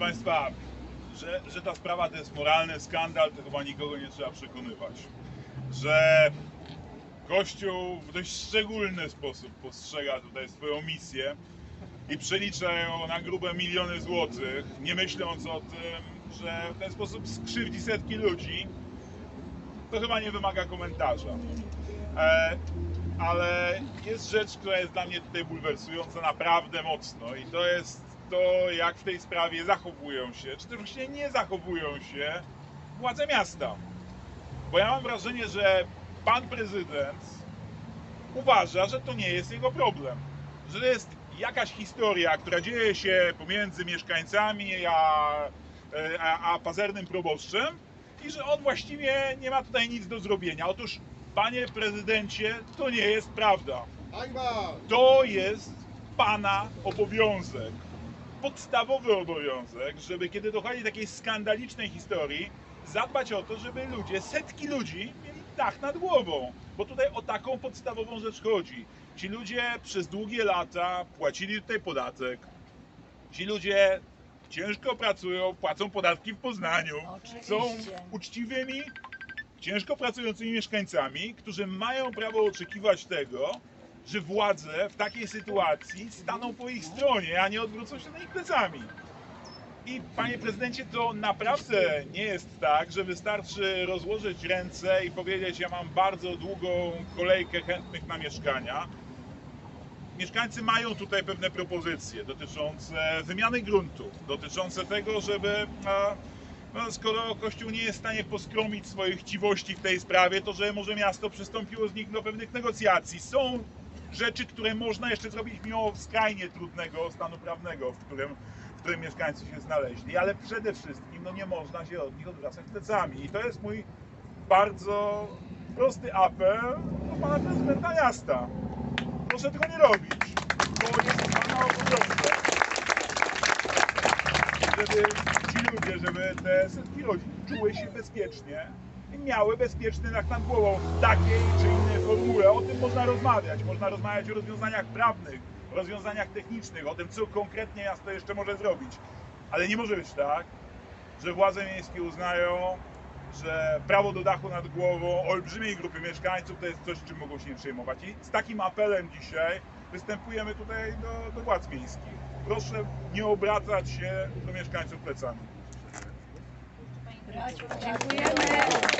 Państwa, że, że ta sprawa to jest moralny skandal, to chyba nikogo nie trzeba przekonywać. Że Kościół w dość szczególny sposób postrzega tutaj swoją misję i przelicza ją na grube miliony złotych, nie myśląc o tym, że w ten sposób skrzywdzi setki ludzi, to chyba nie wymaga komentarza. E, ale jest rzecz, która jest dla mnie tutaj bulwersująca naprawdę mocno i to jest to, jak w tej sprawie zachowują się, czy też właśnie nie zachowują się władze miasta. Bo ja mam wrażenie, że pan prezydent uważa, że to nie jest jego problem. Że to jest jakaś historia, która dzieje się pomiędzy mieszkańcami a, e, a, a pazernym proboszczem i że on właściwie nie ma tutaj nic do zrobienia. Otóż, panie prezydencie, to nie jest prawda. To jest pana obowiązek. Podstawowy obowiązek, żeby kiedy dochodzi do takiej skandalicznej historii, zadbać o to, żeby ludzie, setki ludzi mieli dach nad głową. Bo tutaj o taką podstawową rzecz chodzi. Ci ludzie przez długie lata płacili tutaj podatek. Ci ludzie ciężko pracują, płacą podatki w Poznaniu. Są Oczywiście. uczciwymi, ciężko pracującymi mieszkańcami, którzy mają prawo oczekiwać tego, że władze w takiej sytuacji staną po ich stronie, a nie odwrócą się na ich plecami. I panie prezydencie, to naprawdę nie jest tak, że wystarczy rozłożyć ręce i powiedzieć: Ja mam bardzo długą kolejkę chętnych na mieszkania. Mieszkańcy mają tutaj pewne propozycje dotyczące wymiany gruntów, dotyczące tego, żeby no, skoro Kościół nie jest w stanie poskromić swoich chciwości w tej sprawie, to że może miasto przystąpiło z nich do pewnych negocjacji. Są rzeczy, które można jeszcze zrobić mimo skrajnie trudnego stanu prawnego, w którym, w którym mieszkańcy się znaleźli, ale przede wszystkim no, nie można się od nich odwracać plecami. I to jest mój bardzo prosty apel do pana prezydenta miasta. Proszę tego nie robić. To jest pana obowiązek żeby ci ludzie, żeby te setki rodzin czuły się bezpiecznie i miały bezpieczny dach nad głową w takiej czy innej formule. O tym można rozmawiać. Można rozmawiać o rozwiązaniach prawnych, rozwiązaniach technicznych, o tym, co konkretnie miasto jeszcze może zrobić. Ale nie może być tak, że władze miejskie uznają, że prawo do dachu nad głową olbrzymiej grupy mieszkańców to jest coś, czym mogą się nie przejmować. I z takim apelem dzisiaj występujemy tutaj do, do władz miejskich. Proszę nie obracać się do mieszkańców plecami. Dziękujemy.